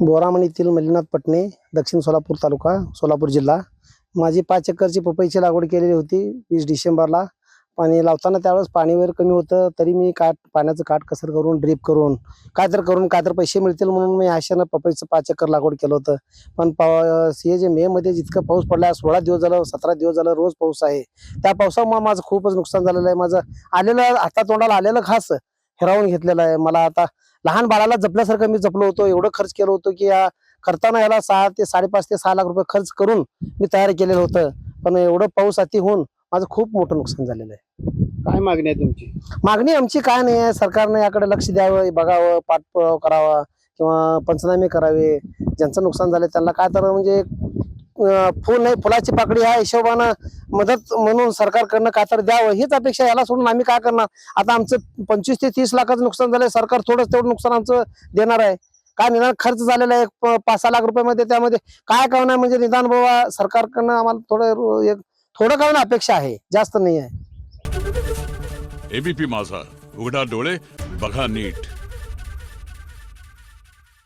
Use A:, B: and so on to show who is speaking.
A: बोरामणीतील मल्लीनाथ पटणे दक्षिण सोलापूर तालुका सोलापूर जिल्हा. माझी पाच एकरची पपईची लागवड केलेली होती वीस डिसेंबरला. पाणी लावताना त्यावेळेस पाणी वगैरे कमी होतं तरी मी काट पाण्याचं काटकसर करून ड्रीप करून काय तर करून काय तर पैसे मिळतील म्हणून मी आशेनं पपईचं पाच एकर लागवड केलं होतं. पण पाव हे जे मेमध्ये जितकं पाऊस पडला सोळा दिवस झालं सतरा दिवस झालं रोज पाऊस आहे. त्या पावसामुळे माझं खूपच नुकसान झालेलं आहे. माझं आलेलं हातातोंडाला आलेलं खास हिरावून घेतलेलं आहे. मला आता लहान बाळाला जपल्यासारखं मी जपलो होतो. एवढं खर्च केलं होतं की या करताना याला सहा ते साडेपाच ते सहा लाख रुपये खर्च करून मी तयार केलेलं होतं. पण एवढं पाऊस अति होऊन माझं खूप मोठं नुकसान झालेलं आहे.
B: काय मागणी आहे तुमची?
A: मागणी आमची काय नाही आहे. सरकारने याकडे लक्ष द्यावं बघावं पाठपुरावा करावा किंवा पंचनामे करावे. ज्यांचं नुकसान झालं त्यांना काय तर म्हणजे फुल आहे फुलाची पाकळी ह्या हिशोबानं मदत म्हणून सरकारकडनं काय तर द्यावं हीच अपेक्षा याला सोडून आम्ही काय करणार? आता आमचं पंचवीस ते तीस लाखाचं नुकसान झालंय सरकार थोडंच तेवढं नुकसान आमचं देणार आहे. काय निदान खर्च झालेला आहे प- पाच सहा लाख रुपयामध्ये त्यामध्ये काय काय म्हणजे निदान बाबा सरकारकडनं आम्हाला थोडं एक थोडं काय अपेक्षा आहे जास्त नाही आहे.
C: एबीपी माझा उघडा डोळे बघा नीट.